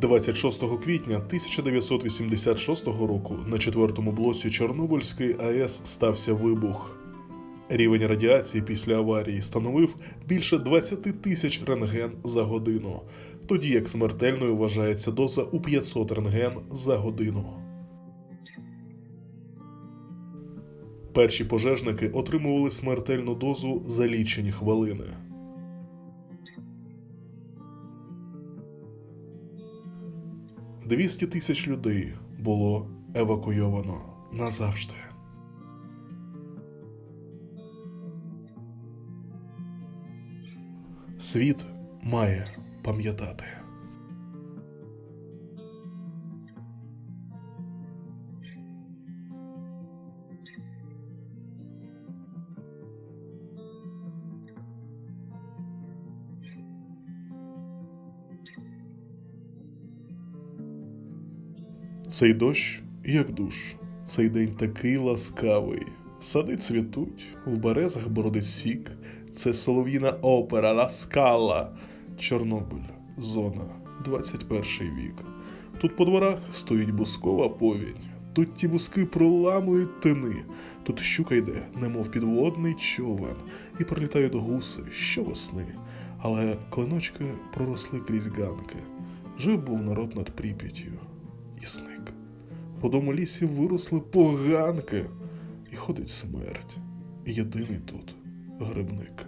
26 квітня 1986 року на четвертому блоці Чорнобильської АЕС стався вибух. Рівень радіації після аварії становив більше 20 тисяч рентген за годину, тоді як смертельною вважається доза у 500 рентген за годину. Перші пожежники отримували смертельну дозу за лічені хвилини. Двісті тисяч людей було евакуйовано назавжди. Світ має пам'ятати. Цей дощ, як душ, цей день такий ласкавий. Сади цвітуть, в березах бродить сік. Це солов'їна опера Ла Скала. Чорнобиль, зона, 21 вік. Тут по дворах стоїть бускова повінь. Тут ті буски проламують тини. Тут щука йде, немов підводний човен, і пролітають гуси щовесни. Але клиночки проросли крізь ганки. Жив був народ над Прип'яттю і зник. В худому лісі виросли поганки, і ходить смерть. Єдиний тут грибник.